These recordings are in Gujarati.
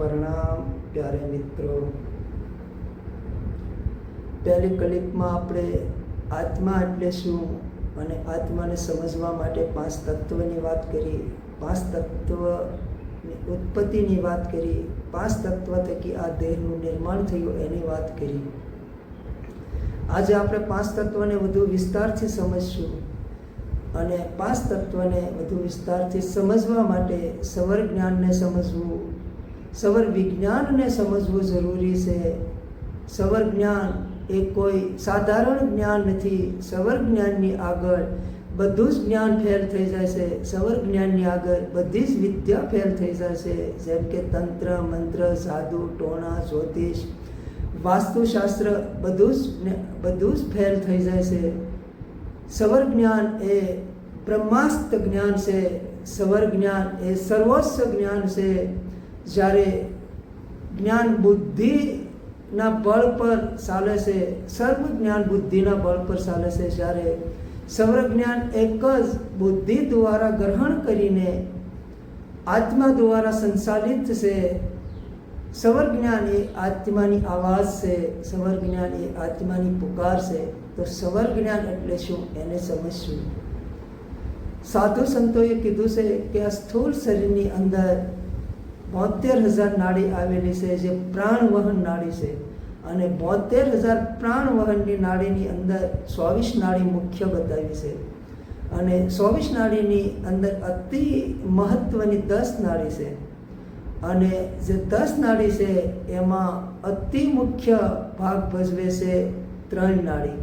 પ્રણામ, પ્યારે મિત્રો. પહેલી કલિપમાં આપણે આત્મા એટલે શું અને આત્માને સમજવા માટે પાંચ તત્વની વાત કરી. પાંચ તત્વની ઉત્પત્તિની વાત કરી. પાંચ તત્વ થકી આ દેહનું નિર્માણ થયું એની વાત કરી. આજે આપણે પાંચ તત્વને વધુ વિસ્તારથી સમજશું અને પાંચ તત્વને વધુ વિસ્તારથી સમજવા માટે સવર જ્ઞાનને સમજવું. સવર વિજ્ઞાનને સમજવું જરૂરી છે. સવર જ્ઞાન એ કોઈ સાધારણ જ્ઞાન નથી. સવર જ્ઞાનની આગળ બધું જ જ્ઞાન ફેલ થઈ જાય છે સવર જ્ઞાનની આગળ બધી જ વિદ્યા ફેલ થઈ છે જેમ કે તંત્ર, મંત્ર, સાધુ, ટોણા, જ્યોતિષ, વાસ્તુશાસ્ત્ર બધું જ બધું જ ફેલ થઈ જાય છે સવર જ્ઞાન એ બ્રહ્માસ્ત જ્ઞાન છે. સવર જ્ઞાન એ સર્વોચ્ચ જ્ઞાન છે. જ્યારે જ્ઞાન બુદ્ધિના બળ પર ચાલે છે, સર્વ જ્ઞાન બુદ્ધિના બળ પર ચાલે છે, જ્યારે સવર જ્ઞાન એક જ બુદ્ધિ દ્વારા ગ્રહણ કરીને આત્મા દ્વારા સંચાલિત છે સવર જ્ઞાન એ આત્માની આવાજ છે સવર જ્ઞાન એ આત્માની પુકાર છે, તો સવર જ્ઞાન એટલે શું એને સમજશું સાધુ સંતોએ કીધું છે કે આ સ્થૂળ શરીરની અંદર બોતેર હજાર નાડી આવેલી છે, જે પ્રાણવહન નાડી છે. અને બોતેર હજાર પ્રાણવહનની નાડીની અંદર ચોવીસ નાડી મુખ્ય બતાવી છે. અને ચોવીસ નાડીની અંદર અતિ મહત્વની દસ નાડી છે. અને જે દસ નાડી છે, એમાં અતિ મુખ્ય ભાગ ભજવે છે ત્રણ નાડી,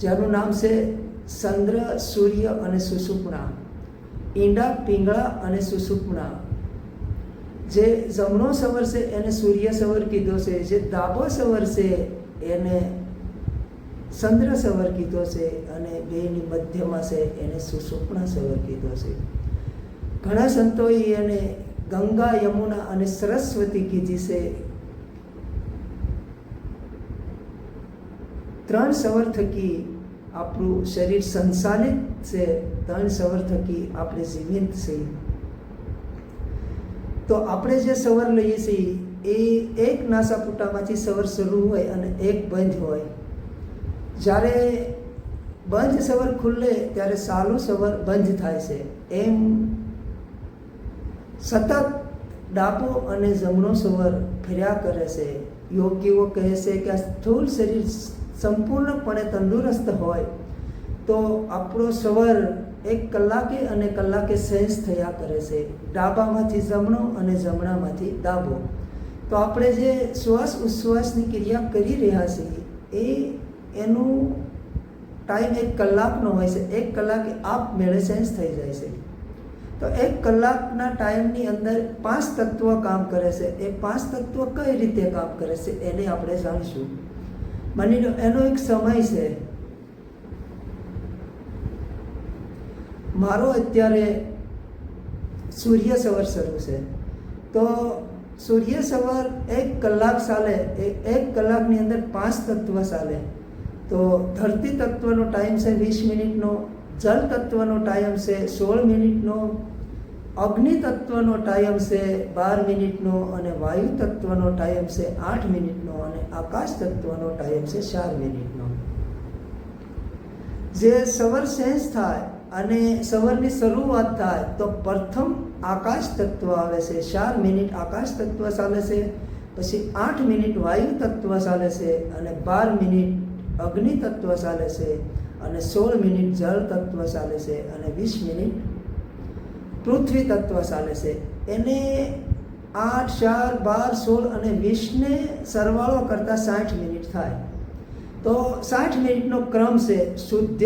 જેનું નામ છે ચંદ્ર, સૂર્ય અને સુષુપ્ણા. ઈંડા, પિંગળા અને સુષુપ્ણા. જે જમણો સવર છે, એને સૂર્ય સવર કીધો છે. જે દાબો સવર છે, એને ચંદ્ર સવર કીધો છે અને બેની મધ્યમાં છે, એને સુષુપ્ણા સવર કીધો છે. ઘણા સંતોએ એને ગંગા, યમુના અને સરસ્વતી કીધી છે. ત્રણ સવર થકી આપણું શરીર સંચાલિત છે, ત્રણ સવર થકી આપણે જીવિત છીએ. તો આપણે જે સવર લઈએ છીએ, એ એક નાસાપુટામાંથી સવર શરૂ હોય અને એક બંધ હોય. જ્યારે બંધ સવર ખુલ્લે ત્યારે સાલું સવર બંધ થાય છે. એમ સતત ડાબો અને જમણો સવર ફર્યા કરે છે. યોગીઓ કહે છે કે આ સ્થૂળ શરીર સંપૂર્ણપણે તંદુરસ્ત હોય. તો આપણો સવર એક કલાકે અને કલાકે સેન્સ થયા કરે છે. ડાબામાંથી જમણો અને જમણામાંથી ડાબો. તો આપણે જે શ્વાસ ઉશ્વાસની ક્રિયા કરી રહ્યા છીએ, એ એનું ટાઈમ એક કલાકનો હોય છે. એક કલાકે આપ મેળે સેન્સ થઈ જાય છે. તો એક કલાકના ટાઈમની અંદર પાંચ તત્વ કામ કરે છે. એ પાંચ તત્વ કઈ રીતે કામ કરે છે, એને આપણે જાણીશું. માની લો એનો એક સમય છે. મારો અત્યારે સૂર્ય સવાર શરૂ છે. તો સૂર્ય સવાર એક કલાક ચાલે એક કલાકની અંદર પાંચ તત્વ ચાલે. તો ધરતી તત્વનો ટાઈમ છે વીસ મિનિટનો જલ તત્વનો ટાઈમ છે સોળ મિનિટનો, અગ્નિ તત્વનો ટાઈમ છે બાર મિનિટનો અને વાયુ તત્વનો ટાઈમ છે આઠ મિનિટનો અને આકાશ તત્વનો ટાઈમ છે ચાર મિનિટનો. જે સવર સેન્સ થાય અને સવારની શરૂઆત થાય તો પ્રથમ આકાશ તત્વ આવે છે, ચાર મિનિટ આકાશ તત્વ ચાલે છે, પછી આઠ મિનિટ વાયુ તત્વ ચાલે છે અને બાર મિનિટ અગ્નિ તત્વ ચાલે છે અને સોળ મિનિટ જળ તત્વ ચાલે છે અને વીસ મિનિટ પૃથ્વી તત્વ ચાલે છે. એને આઠ, ચાર, બાર, સોળ અને વીસને સરવાળો કરતાં સાઠ મિનિટ થાય. તો સાઠ મિનિટનો ક્રમ છે, શુદ્ધ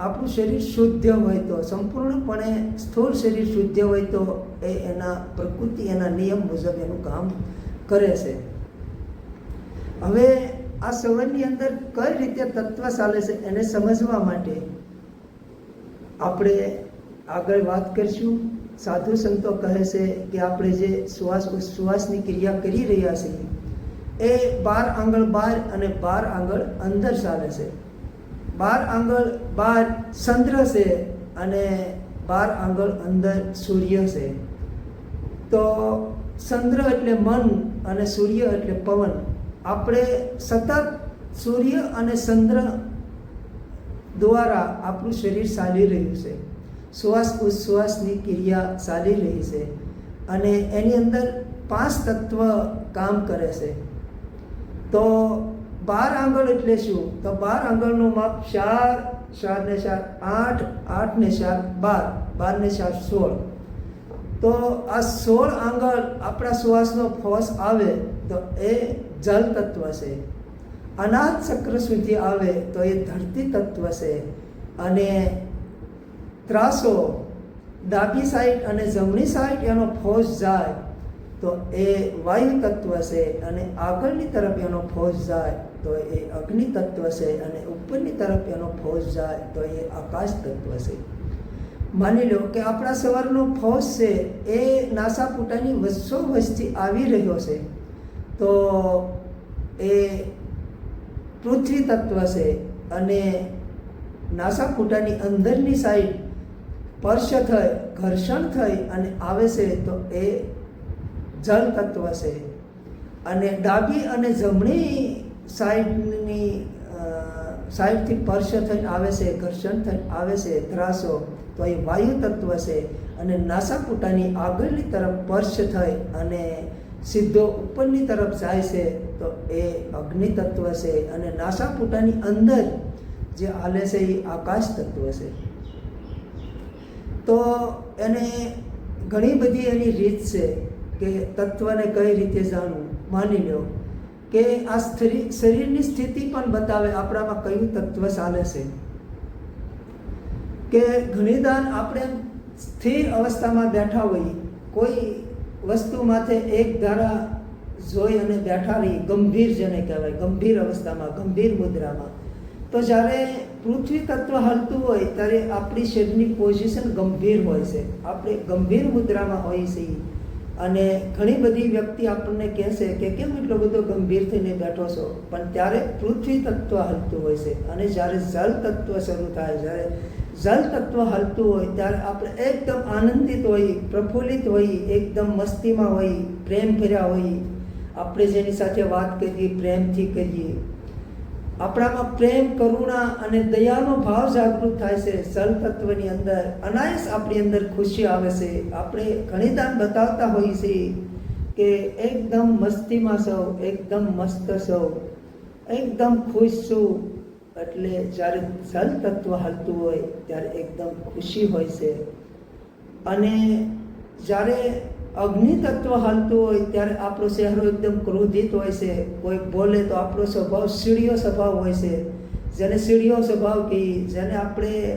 આપણું શરીર શુદ્ધ હોય તો, સંપૂર્ણપણે સ્થૂળ શરીર શુદ્ધ હોય તો એ એના પ્રકૃતિ, એના નિયમ મુજબ એનું કામ કરે છે. હવે આ સવરની અંદર કઈ રીતે તત્વ ચાલે છે એને સમજવા માટે આપણે આગળ વાત કરીશું. સાધુ સંતો કહે છે કે આપણે જે શ્વાસ શ્વાસની ક્રિયા કરી રહ્યા છીએ, એ બાર આંગળ બહાર અને બાર આંગળ અંદર ચાલે છે. બાર આંગળ બાર ચંદ્ર છે અને બાર આંગળ અંદર સૂર્ય છે. તો ચંદ્ર એટલે મન અને સૂર્ય એટલે પવન. આપણે સતત સૂર્ય અને ચંદ્ર દ્વારા આપણું શરીર ચાલી રહ્યું છે. શ્વાસ ઉચ્છ્વાસની ક્રિયા ચાલી રહી છે અને એની અંદર પાંચ તત્વ કામ કરે છે. તો બાર આંગળ એટલે શું? તો બાર આંગળનું માપ ચાર ચાર ને ચાર આઠ આઠ ને ચાર બાર બાર ને ચાર સોળ. તો આ સોળ આંગળ આપણા શ્વાસનો ફોસ આવે તો એ જલ તત્વ છે. અનાજ ચક્ર સુધી આવે તો એ ધરતી તત્વ છે. અને ત્રાસો, ડાબી સાઈડ અને જમણી સાઈડ એનો ફોજ જાય તો એ વાયુ તત્વ છે અને આગળની તરફ એનો ફોજ જાય. તો એ અગ્નિ તત્વ છે અને ઉપરની તરફ એનો ફોજ જાય તો એ આકાશ તત્વ છે. માની લો કે આપણા સવારનો ફોજ છે, એ નાસાપુટાની વસો વસ્તી આવી રહ્યો છે, તો એ પૃથ્વી તત્વ છે અને નાસાપુટાની અંદરની સાઈડ સ્પર્શ થઈ, ઘર્ષણ થઈ અને આવે છે તો એ જળ તત્વ છે. અને ડાબી અને જમણી સાઈડની સાઈડથી સ્પર્શ થઈને આવે છે, ઘર્ષણ થઈને આવે છે, ત્રાસો, તો એ વાયુ તત્વ છે અને નાસાપુટાની આગળની તરફ સ્પર્શ થઈ અને સીધો ઉપરની તરફ જાય છે, તો એ અગ્નિ તત્વ છે અને નાસાપુટાની અંદર જે હાલે છે એ આકાશ તત્વ છે. તો એને ઘણી બધી એની રીત છે કે તત્વને કઈ રીતે જાણવું? માની લો કે આ શરીરની સ્થિતિ પણ બતાવે, આપણામાં કયું તત્વ ચાલે છે? કે ઘણી દાન આપણે સ્થિર અવસ્થામાં બેઠા હોઈએ, કોઈ વસ્તુ માથે એક ધારા જોઈ અને બેઠા રહી ગંભીર જેને કહેવાય, ગંભીર અવસ્થામાં, ગંભીર મુદ્રામાં. તો જ્યારે પૃથ્વી તત્વ હલતું હોય, ત્યારે આપણી શરીરની પોઝિશન ગંભીર હોય છે. આપણે ગંભીર મુદ્રામાં હોઈએ છીએ. અને ઘણી બધી વ્યક્તિ આપણને કહેશે કે કેમ એટલો બધો ગંભીર થઈને બેઠો છો? પણ ત્યારે પૃથ્વી તત્વ હલતું હોય છે અને જ્યારે જલ તત્વ શરૂ થાય, જ્યારે જલ તત્વ હલતું હોય, ત્યારે આપણે એકદમ આનંદિત હોઈએ પ્રફુલ્લિત હોઈએ એકદમ મસ્તીમાં હોઈએ પ્રેમ ભર્યા હોઈએ આપણે જેની સાથે વાત કરીએ, પ્રેમથી કરીએ. આપણામાં પ્રેમ, કરુણા અને દયાનો ભાવ જાગૃત થાય છે. સલ તત્વની અંદર અનાયસ આપણી અંદર ખુશી આવે છે. આપણે ઘણી દાન બતાવતા હોઈએ છીએ કે એકદમ મસ્તીમાં સૌ એકદમ મસ્ત સૌ એકદમ ખુશ છું. એટલે જ્યારે સલ તત્વ હલતું હોય, ત્યારે એકદમ ખુશી હોય છે. અને જ્યારે અગ્નિ તત્વ હાલતું હોય ત્યારે આપણો ચહેરો એકદમ ક્રોધિત હોય છે. કોઈ બોલે તો આપણો સ્વભાવ સીડીયો સ્વભાવ હોય છે. જેને સીડીયો સ્વભાવ કહીએ, જેને આપણે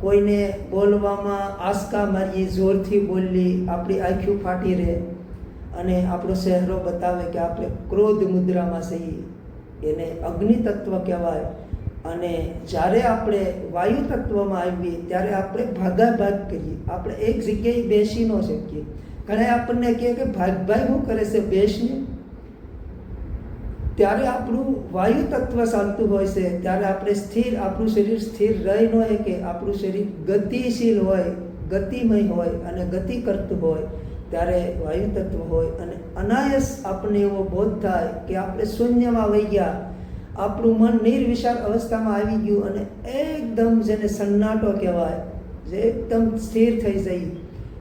કોઈને બોલવામાં આસકા મારીએ, જોરથી બોલીએ, આપણી આંખ્યું ફાટી રહે અને આપણો ચહેરો બતાવે કે આપણે ક્રોધ મુદ્રામાં છીએ. એને અગ્નિ તત્વ કહેવાય. અને જ્યારે આપણે વાયુ તત્વમાં આવીએ, ત્યારે આપણે ભાગાભાગ કરીએ. આપણે એક જગ્યાએ બેસી ન શકીએ. ઘણા આપણને કહે કે ભાગ શું કરે છે બેસને ત્યારે આપણું વાયુ તત્વ ચાલતું હોય છે, ત્યારે આપણે સ્થિર, આપણું શરીર સ્થિર રહી ન હોય કે આપણું શરીર ગતિશીલ હોય, ગતિમય હોય અને ગતિ કરતું હોય, ત્યારે વાયુ તત્વ હોય અને અનાયસ આપણને એવો બોધ થાય કે આપણે શૂન્યમાં વહી ગયા. આપણું મન નિર્વિશાળ અવસ્થામાં આવી ગયું અને એકદમ જેને સન્નાટો કહેવાય, જે એકદમ સ્થિર થઈ જઈ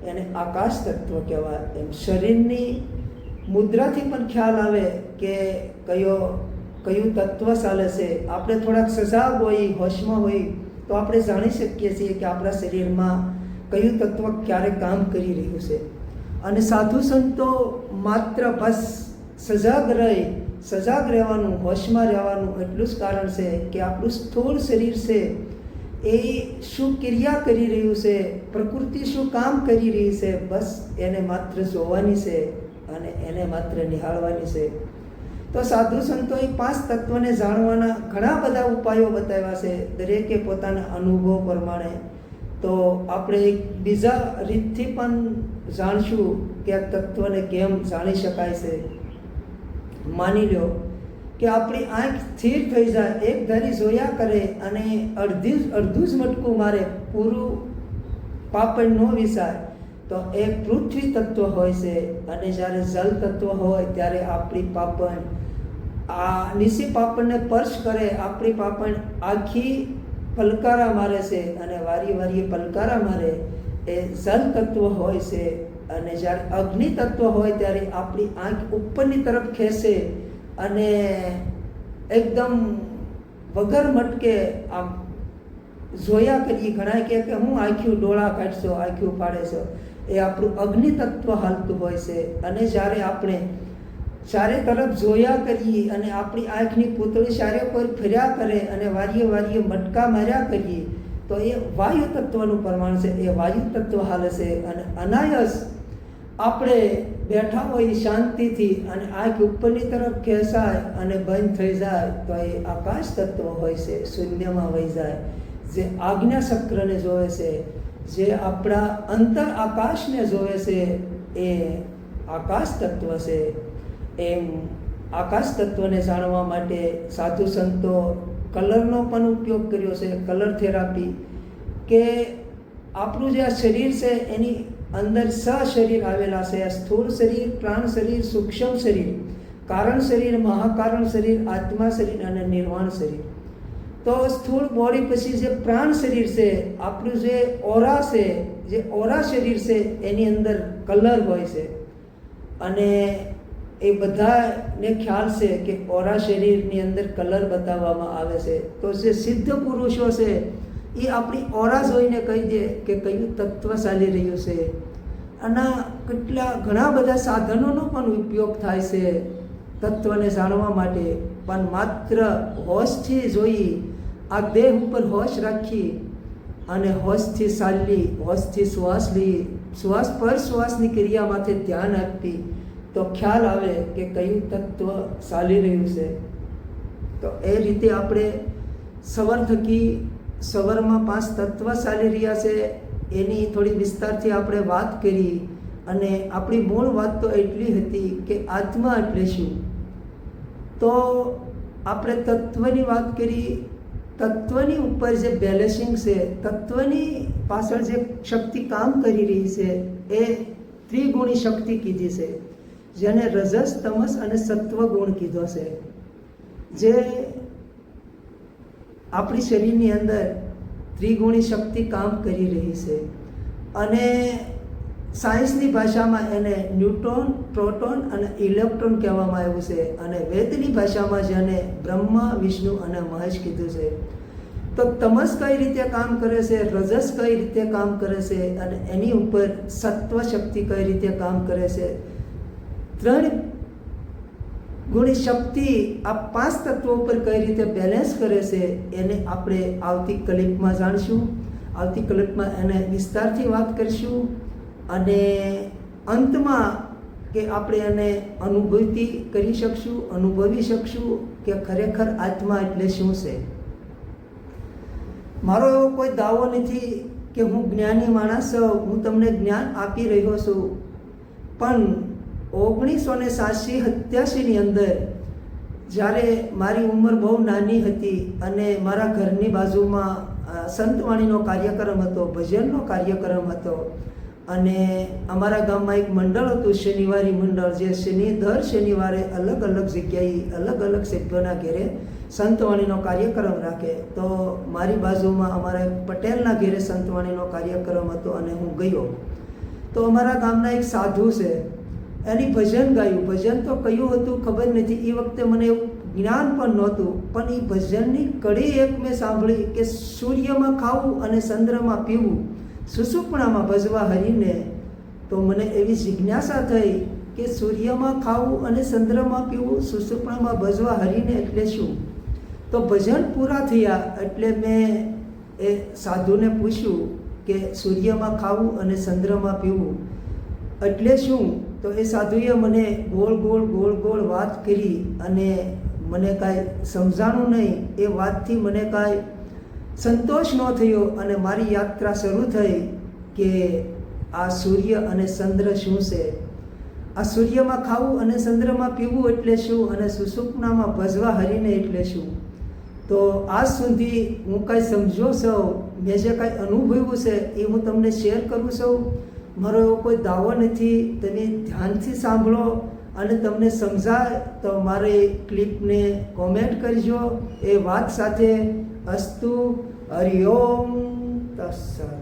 એને આકાશ તત્વ કહેવાય. એમ શરીરની મુદ્રાથી પણ ખ્યાલ આવે કે કયો, કયું તત્વ ચાલે છે. આપણે થોડાક સજાગ હોઈ હોશમાં હોઈ તો આપણે જાણી શકીએ છીએ કે આપણા શરીરમાં કયું તત્વ ક્યારે કામ કરી રહ્યું છે. અને સાધુ સંતો માત્ર બસ સજાગ રહી, સજાગ રહેવાનું, હોશમાં રહેવાનું એટલું જ કારણ છે કે આપણું સ્થૂળ શરીર છે એ શું ક્રિયા કરી રહ્યું છે? પ્રકૃતિ શું કામ કરી રહી છે? બસ એને માત્ર જોવાની છે અને એને માત્ર નિહાળવાની છે. તો સાધુ સંતોએ પાંચ તત્વને જાણવાના ઘણા બધા ઉપાયો બતાવ્યા છે. દરેકે પોતાના અનુભવ પ્રમાણે. તો આપણે એક બીજા રીતથી પણ જાણશું કે આ તત્વને કેમ જાણી શકાય છે. માની લો કે આપણી આંખ સ્થિર થઈ જાય, એક ધરી જોયા કરે અને અડધી અડધું જ મટકું મારે પૂરું પાપડ ન વિસાય, તો એ પૃથ્વી તત્વ હોય છે. અને જ્યારે જલ તત્વ હોય, ત્યારે આપણી પાપણ આ નિશી પાપણને સ્પર્શ કરે, આપણી પાપણ આખી પલકારા મારે છે અને વારી વારીએ પલકારા મારે, એ જલ તત્વ હોય છે. અને જ્યારે અગ્નિ તત્વ હોય, ત્યારે આપણી આંખ ઉપરની તરફ ખેંચે અને એકદમ વગર મટકે આમ જોયા કરીએ ઘણા કહે કે હું આંખ્યું ડોળા કાઢશો આંખ્યું પાડે છો. એ આપણું અગ્નિ તત્વ હાલતું હોય છે. અને જ્યારે આપણે ચારે તરફ જોયા કરીએ અને આપણી આંખની પૂતળી ચારે પર ફર્યા કરે અને વારીએ વારીએ મટકા માર્યા કરીએ, તો એ વાયુ તત્વનું પ્રમાણ છે. એ વાયુ તત્વ હાલે છે. અને અનાયસ આપણે બેઠા હોય શાંતિથી અને આંખ ઉપરની તરફ ખેંચાય અને બંધ થઈ જાય, તો એ આકાશ તત્વ હોય છે, શૂન્યમાં વહી જાય. જે આજ્ઞા ચક્રને જોવે છે, જે આપણા અંતર આકાશને જોવે છે, એ આકાશ તત્વ છે. એમ આકાશ તત્વને જાણવા માટે સાધુ સંતો કલરનો પણ ઉપયોગ કર્યો છે, કલર થેરાપી, કે આપણું જે આ શરીર છે, એની અંદર સ શરીર આવેલા છે. સ્થૂળ શરીર, પ્રાણ શરીર, સૂક્ષ્મ શરીર, કારણ શરીર, મહાકારણ શરીર, આત્મા શરીર અને નિર્વાણ શરીર. તો સ્થૂળ બોડી પછી જે પ્રાણ શરીર છે, આપણું જે ઓરા છે, જે ઓરા શરીર છે, એની અંદર કલર હોય છે. અને એ બધાને ખ્યાલ છે કે ઓરા શરીરની અંદર કલર બતાવવામાં આવે છે. તો જે સિદ્ધ પુરુષો છે એ આપણી ઓરા જોઈને કહી દે કે કયું તત્વ ચાલી રહ્યું છે. આના કેટલા ઘણા બધા સાધનોનો પણ ઉપયોગ થાય છે તત્વને જાણવા માટે. પણ માત્ર હોશથી જોઈ, આ દેહ ઉપર હોશ રાખી અને હોશથી ચાલી હોશથી શ્વાસ લઈ, શ્વાસ પર શ્વાસની ક્રિયામાંથી ધ્યાન આપતી તો ખ્યાલ આવે કે કયું તત્વ ચાલી રહ્યું છે. તો એ રીતે આપણે સવર થકી સવારમાં પાંચ તત્વ ચાલી રહ્યા છે, એની થોડી વિસ્તારથી આપણે વાત કરી અને આપણી મૂળ વાત તો એટલી હતી કે આત્મા એટલે શું? તો આપણે તત્વની વાત કરી, તત્વની ઉપર જે બેલેન્સિંગ છે, તત્વની પાછળ જે શક્તિ કામ કરી રહી છે, એ ત્રિગુણી શક્તિ કીધી છે, જેને રજસ, તમસ અને સત્વ ગુણ કીધો છે. જે આપણી શરીરની અંદર ત્રિગુણી શક્તિ કામ કરી રહી છે. અને સાયન્સની ભાષામાં એને ન્યુટ્રોન પ્રોટોન અને ઇલેક્ટ્રોન કહેવામાં આવ્યું છે અને વેદની ભાષામાં જેને બ્રહ્મા, વિષ્ણુ અને મહેશ કીધું છે. તો તમસ કઈ રીતે કામ કરે છે, રજસ કઈ રીતે કામ કરે છે અને એની ઉપર સત્વ શક્તિ કઈ રીતે કામ કરે છે? ત્રણ ગુણી શક્તિ આ પાંચ તત્વો ઉપર કઈ રીતે બેલેન્સ કરે છે, એને આપણે આવતી ક્લિપમાં જાણશું. આવતી ક્લિપમાં એને વિસ્તારથી વાત કરીશું. અને અંતમાં કે આપણે એને અનુભૂતિ કરી શકશું, અનુભવી શકશું કે ખરેખર આત્મા એટલે શું છે. મારો એવો કોઈ દાવો નથી કે હું જ્ઞાની માણસ હું તમને જ્ઞાન આપી રહ્યો છું. પણ ઓગણીસો ને સાતસી સત્યાસીની અંદર જ્યારે મારી ઉંમર બહુ નાની હતી અને મારા ઘરની બાજુમાં સંતવાણીનો કાર્યક્રમ હતો, ભજનનો કાર્યક્રમ હતો અને અમારા ગામમાં એક મંડળ હતું, શનિવારી મંડળ, જે શનિ, દર શનિવારે અલગ અલગ જગ્યાએ અલગ અલગ સભ્યોના ઘેરે સંતવાણીનો કાર્યક્રમ રાખે. તો મારી બાજુમાં અમારા પટેલના ઘેરે સંતવાણીનો કાર્યક્રમ હતો અને હું ગયો. તો અમારા ગામના એક સાધુ છે એની ભજન ગાયું. ભજન તો કયું હતું ખબર નથી. એ વખતે મને એવું જ્ઞાન પણ નહોતું. પણ એ ભજનની કડી એક મેં સાંભળી કે સૂર્યમાં ખાવું અને ચંદ્રમાં પીવું. સુસુપણામાં ભજવા હરીને તો મને એવી જિજ્ઞાસા થઈ કે સૂર્યમાં ખાવું અને ચંદ્રમાં પીવું, સુસુપણામાં ભજવા હરીને એટલે શું? તો ભજન પૂરા થયા એટલે મેં એ સાધુને પૂછ્યું કે સૂર્યમાં ખાવું અને ચંદ્રમાં પીવું. એટલે શું? તો એ સાધુએ મને ગોળ ગોળ ગોળ ગોળ વાત કરી અને મને કાંઈ સમજાણું નહીં એ વાતથી મને કાંઈ સંતોષ ન થયો અને મારી યાત્રા શરૂ થઈ કે આ સૂર્ય અને ચંદ્ર શું છે? આ સૂર્યમાં ખાવું અને ચંદ્રમાં પીવું એટલે શું? અને સુસુપનામાં ભજવા હરીને એટલે શું? તો આજ સુધી હું કાંઈ સમજો છો મેં જે કાંઈ અનુભવ્યું છે એ હું તમને શેર કરું છું મારો એવો કોઈ દાવો નથી તમે ધ્યાનથી સાંભળો અને તમને સમજાય તો મારી ક્લિપને કોમેન્ટ કરજો. એ વાત સાથે અસ્તુ હરિઓમ તત્સત.